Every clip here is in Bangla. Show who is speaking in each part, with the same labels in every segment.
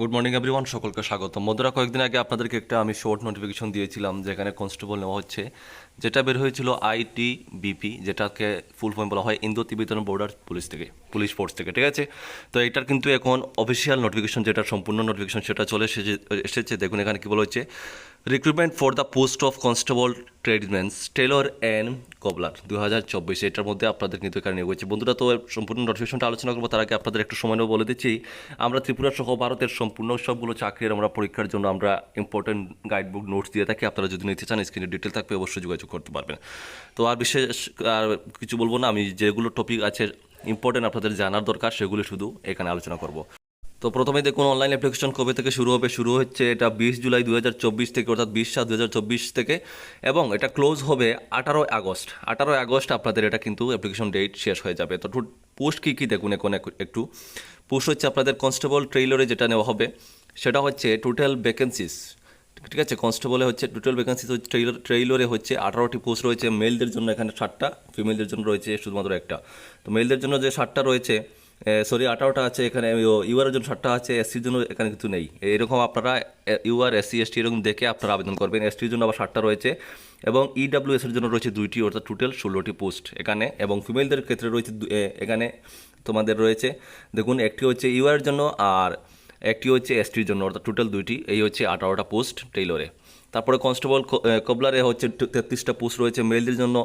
Speaker 1: গুড মর্নিং এভরিওয়ান সকলকে স্বাগত মধুরা কয়েকদিন আগে আপনাদেরকে একটা আমি শর্ট নোটিফিকেশন দিয়েছিলাম, যেখানে কনস্টেবল নেওয়া হচ্ছে। যেটা বের হয়েছিল আইটি বিপি যেটাকে ফুল ফর্ম বলা হয় ইন্দো তিবেতন বর্ডার পুলিশ থেকে পুলিশ ফোর্স থেকে, ঠিক আছে? তো এটার কিন্তু এখন অফিসিয়াল নোটিফিকেশন যেটা, সম্পূর্ণ নোটিফিকেশন সেটা চলে এসেছে এসেছে। দেখুন এখানে কী বলা হচ্ছে recruitment for the post of constable tradesmen tailor and cobbler দু হাজার চব্বিশে। এটার মধ্যে আপনাদের কিন্তু এখানে নিয়োগ হয়েছে। বন্ধুরা, তো সম্পূর্ণ নোটিফিকেশনটা আলোচনা করব, তার আগে আপনাদের একটু সময় বলে দিচ্ছি। আমরা ত্রিপুরা সহ ভারতের সম্পূর্ণ সবগুলো চাকরির আমরা পরীক্ষার জন্য আমরা ইম্পর্টেন্ট গাইডবুক নোটস দিয়ে থাকি। আপনারা যদি নিতে চান স্ক্রিনে ডিটেল থাকবে, অবশ্যই যোগাযোগ করতে পারবেন। তো আর বিশেষ আর কিছু বলব না, আমি যেগুলো টপিক আছে ইম্পর্টেন্ট আপনাদের জানার দরকার, সেগুলো শুধু এখানে আলোচনা করব। তো প্রথমে দেখুন অনলাইন অ্যাপ্লিকেশন কবে থেকে শুরু হবে? শুরু হচ্ছে এটা বিশ জুলাই দু হাজার চব্বিশ থেকে, অর্থাৎ বিশ সাত দু থেকে, এবং এটা ক্লোজ হবে আঠারোই আগস্ট। আঠারোই আগস্ট আপনাদের এটা কিন্তু অ্যাপ্লিকেশন ডেট শেষ হয়ে যাবে। তো পোস্ট কী কী দেখুন এখন একটু। পোস্ট হচ্ছে আপনাদের কনস্টেবল ট্রেইলরে যেটা নেওয়া হবে, সেটা হচ্ছে টোটাল ভ্যাকেন্সিস ঠিক আছে কনস্টেবলে হচ্ছে টোটাল ভ্যাকেন্সি ট্রেইলর ট্রেইলরে হচ্ছে আঠারোটি পোস্ট রয়েছে মেলদের জন্য এখানে ষাটটা ফিমেলদের জন্য রয়েছে শুধুমাত্র একটা। তো মেলদের জন্য যে ষাটটা রয়েছে সরি আঠারোটা আছে এখানে ইউআরের জন্য ষাটটা আছে এসসির জন্য এখানে কিছু নেই। এরকম আপনারা ইউআর এসসি এসটি এরকম দেখে আপনারা আবেদন করবেন। এসটির জন্য আবার ষাটটা রয়েছে এবং E ইডাব্লিউএস এর জন্য রয়েছে দুইটি, অর্থাৎ টোটাল ষোলোটি পোস্ট এখানে এবং ফিমেলদের ক্ষেত্রে রয়েছে এখানে তোমাদের রয়েছে। দেখুন, একটি হচ্ছে ইউআর জন্য আর একটি হচ্ছে এসটির জন্য, অর্থাৎ টোটাল দুইটি। এই হচ্ছে আঠারোটা পোস্ট টেইলরে তারপরে কনস্টেবল কবলারে হচ্ছে তেত্রিশটা পোস্ট রয়েছে মেলদের জন্য।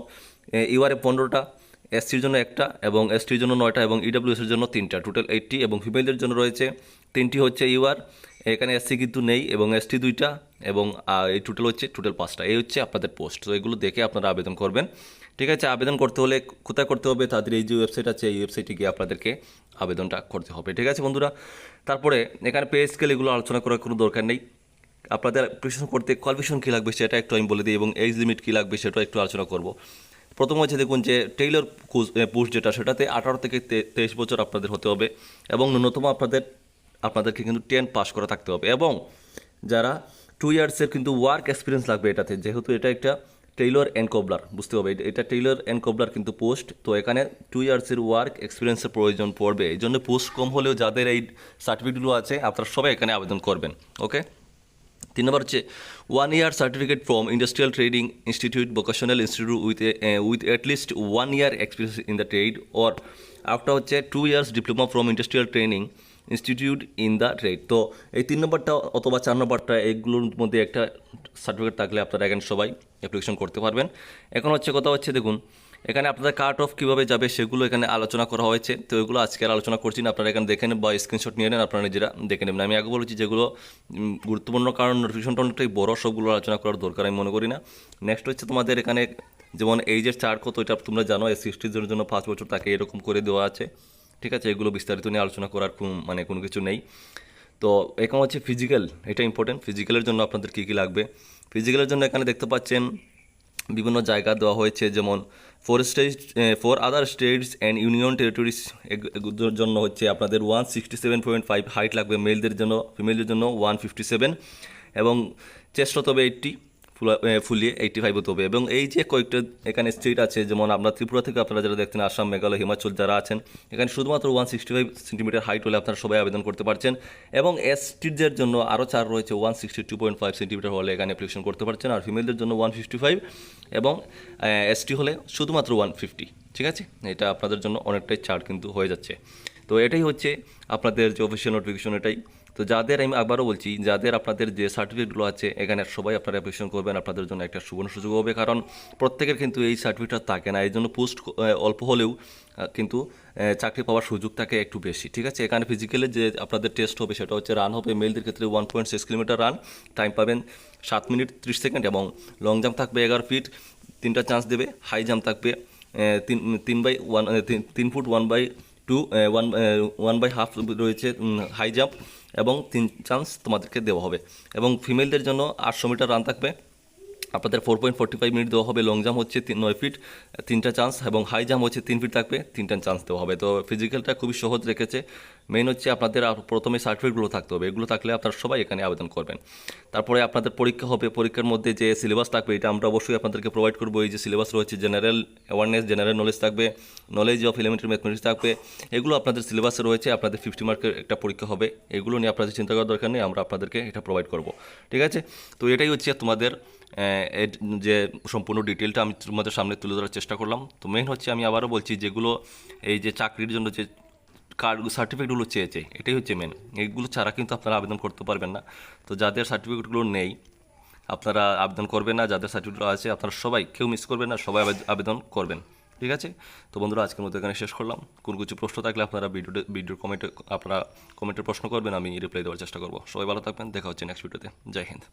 Speaker 1: ইউআরএ পনেরোটা এসসির জন্য একটা, এবং এসটির জন্য নয়টা, এবং ইডাব্লিউএস এর জন্য তিনটা। টোটাল এইটটি এবং ফিমেলদের জন্য রয়েছে তিনটি হচ্ছে ইউআর এখানে এসসি কিন্তু নেই, এবং এসটি দুইটা, এবং এই টোটাল হচ্ছে টোটাল পাঁচটা। এই হচ্ছে আপনাদের পোস্ট তো এগুলো দেখে আপনারা আবেদন করবেন। ঠিক আছে, আবেদন করতে হলে কোথায় করতে হবে? তাদের এই যে ওয়েবসাইট আছে, এই ওয়েবসাইটে গিয়ে আপনাদেরকে আবেদনটা করতে হবে। ঠিক আছে বন্ধুরা, তারপরে এখানে পে স্কেল এগুলো আলোচনা করার কোনো দরকার নেই। আপনাদের অ্যাপ্লিকেশন করতে কোয়ালিফিকেশন কী লাগবে সেটা একটু আমি বলে দিই এবং এজ লিমিট কী লাগবে সেটাও একটু আলোচনা করব। প্রথম হচ্ছে দেখুন যে টেইলর পোস্ট যেটা, সেটাতে আঠারো থেকে তেইশ বছর আপনাদের হতে হবে এবং ন্যূনতম আপনাদের, আপনাদেরকে কিন্তু টেন পাস করা থাকতে হবে এবং যারা টু ইয়ার্সের কিন্তু ওয়ার্ক এক্সপিরিয়েন্স লাগবে এটাতে, যেহেতু এটা একটা টেইলর অ্যান্ড কবলার বুঝতে হবে। এটা- টেইলর অ্যান্ড কবলার কিন্তু পোস্ট তো এখানে টু ইয়ার্সের ওয়ার্ক এক্সপিরিয়েন্সের প্রয়োজন পড়বে। এই জন্য পোস্ট কম হলেও যাদের এই সার্টিফিকেটগুলো আছে, আপনারা সবাই এখানে আবেদন করবেন ওকে তিন নম্বর হচ্ছে one year certificate from industrial trading institute vocational institute with with at least one year experience in the trade or একটা হচ্ছে two years diploma from industrial training institute in the trade তো এই তিন নম্বরটা অথবা চার নম্বরটা এইগুলোর মধ্যে একটা সার্টিফিকেট থাকলে আপনারা এখানে সবাই অ্যাপ্লিকেশন করতে পারবেন। এখন হচ্ছে কথা হচ্ছে, দেখুন, এখানে আপনাদের কাট অফ কীভাবে যাবে সেগুলো এখানে আলোচনা করা হয়েছে। তো এগুলো আজকে আর আলোচনা করছি না, আপনারা এখানে দেখে নেন বা স্ক্রিনশট নিয়ে নেন, আপনারা নিজেরা দেখে নেবেন। আমি আগে বলেছি যেগুলো গুরুত্বপূর্ণ, কারণ নোটিফিকেশনটা অনেকটাই বড়, সবগুলো আলোচনা করার দরকার, আমি মনে করি না। নেক্সট হচ্ছে তোমাদের এখানে যেমন এইজের চার্ট কত, এটা তোমরা জানো এই সিক্সটির জন্য পাঁচ বছর তাকে এরকম করে দেওয়া আছে। ঠিক আছে, এগুলো বিস্তারিত নিয়ে আলোচনা করার মানে কোনো কিছু নেই। তো এখন হচ্ছে ফিজিক্যাল এটা ইম্পর্টেন্ট ফিজিক্যালের জন্য আপনাদের কী কী লাগবে? ফিজিক্যালের জন্য এখানে দেখতে পাচ্ছেন, বিভিন্ন জায়গা দেওয়া হয়েছে, যেমন for state for other states and union territories এগুলোর জন্য হচ্ছে আপনাদের one sixty seven point five height লাগবে মেলদের জন্য ফিমেলদের জন্য ওয়ান ফিফটি সেভেন এবং চেস্ট হতে হবে এইটটি ফুলিয়ে এইটটি ফাইভ হতে হবে। এবং এই যে কয়েকটা এখানে স্টেট আছে, যেমন আপনার ত্রিপুরা থেকে আপনারা যারা দেখছেন, আসাম, মেঘালয়, হিমাচল যারা আছেন, এখানে শুধুমাত্র one sixty five centimetre height হলে আপনারা সবাই আবেদন করতে পারছেন। এবং এস এসটিদের জন্য আরও চার রয়েছে one sixty two point five centimetre হলে এখানে অ্যাপ্লিকেশন করতে পারছেন। আর ফিমেলদের জন্য ওয়ান ফিফটি ফাইভ এবং এসটি হলে শুধুমাত্র ওয়ান ফিফটি ঠিক আছে? এটা আপনাদের জন্য অনেকটাই ছাড় কিন্তু হয়ে যাচ্ছে। তো এটাই হচ্ছে আপনাদের যে অফিসিয়াল নোটিফিকেশন এটাই। তো যাদের আমি আবারও বলছি, যাদের আপনাদের যে সার্টিফিকেটগুলো আছে, এখানে সবাই আপনারা অ্যাপ্লিকেশন করবেন, আপনাদের জন্য একটা সুবর্ণ সুযোগ হবে। কারণ প্রত্যেকের কিন্তু এই সার্টিফিকেটটা থাকে না এই জন্য পোস্ট অল্প হলেও কিন্তু চাকরি পাওয়ার সুযোগ থাকে একটু বেশি, ঠিক আছে? এখানে ফিজিক্যালি যে আপনাদের টেস্ট হবে, সেটা হচ্ছে রান হবে মেলদের ক্ষেত্রে one point six kilometre run time পাবেন সাত মিনিট ত্রিশ সেকেন্ড এবং লং জাম্প থাকবে এগারো ফিট তিনটা চান্স দেবে হাই জাম্প থাকবে তিন তিন বাই ওয়ান তিন foot one by two one one by half রয়েছে হাই জাম্প এবং তিন চান্স তোমাদেরকে দেওয়া হবে। এবং ফিমেলদের জন্য আটশো মিটার রান থাকবে। আপনাদের four point forty five minute দেওয়া হবে লং জাম্প হচ্ছে নয় ফিট তিনটা চান্স এবং হাই জাম্প হচ্ছে তিন ফিট থাকবে, তিনটা চান্স দেওয়া হবে। তো ফিজিক্যালটা খুবই সহজ রেখেছে। মেইন হচ্ছে আপনাদের প্রথমে সার্টিফিকেটগুলো থাকতে হবে। এগুলো থাকলে আপনারা সবাই এখানে আবেদন করবেন। তারপরে আপনাদের পরীক্ষা হবে, পরীক্ষার মধ্যে যে সিলেবাস থাকবে, এটা আমরা অবশ্যই আপনাদেরকে প্রোভাইড করব। এই যে সিলেবাস রয়েছে জেনারেল অ্যাওয়ারনেস জেনারেল নলেজ থাকবে নলেজ অফ এলিমেন্টারি ম্যাথমেটিক্স থাকবে, এগুলো আপনাদের সিলেবাসে রয়েছে, আপনাদের ফিফটি মার্কের একটা পরীক্ষা হবে। এগুলো নিয়ে আপনাদের চিন্তা করার দরকার নেই, আমরা আপনাদেরকে এটা প্রোভাইড করব। ঠিক আছে? তো এটাই হচ্ছে তোমাদের এর যে সম্পূর্ণ ডিটেলটা আমি তোমাদের সামনে তুলে ধরার চেষ্টা করলাম। তো মেন হচ্ছে আমি আবারও বলছি যেগুলো এই যে চাকরির জন্য যে কার্ড সার্টিফিকেটগুলো চেয়েছে, এটাই হচ্ছে মেন এইগুলো ছাড়া কিন্তু আপনারা আবেদন করতে পারবেন না। তো যাদের সার্টিফিকেটগুলো নেই, আপনারা আবেদন করবেন না। যাদের সার্টিফিকেট আছে, আপনারা সবাই, কেউ মিস করবেন না, সবাই আবেদ- আবেদন করবেন। ঠিক আছে? তো বন্ধুরা, আজকের মতো এখানে শেষ করলাম। কোন কিছু প্রশ্ন থাকলে আপনারা ভিডিওতে, ভিডিওর কমেন্টে আপনারা কমেন্টে প্রশ্ন করবেন, আমি রিপ্লাই দেওয়ার চেষ্টা করব। সবাই ভালো থাকবেন। দেখা হচ্ছে নেক্সট ভিডিওতে জয় হিন্দ।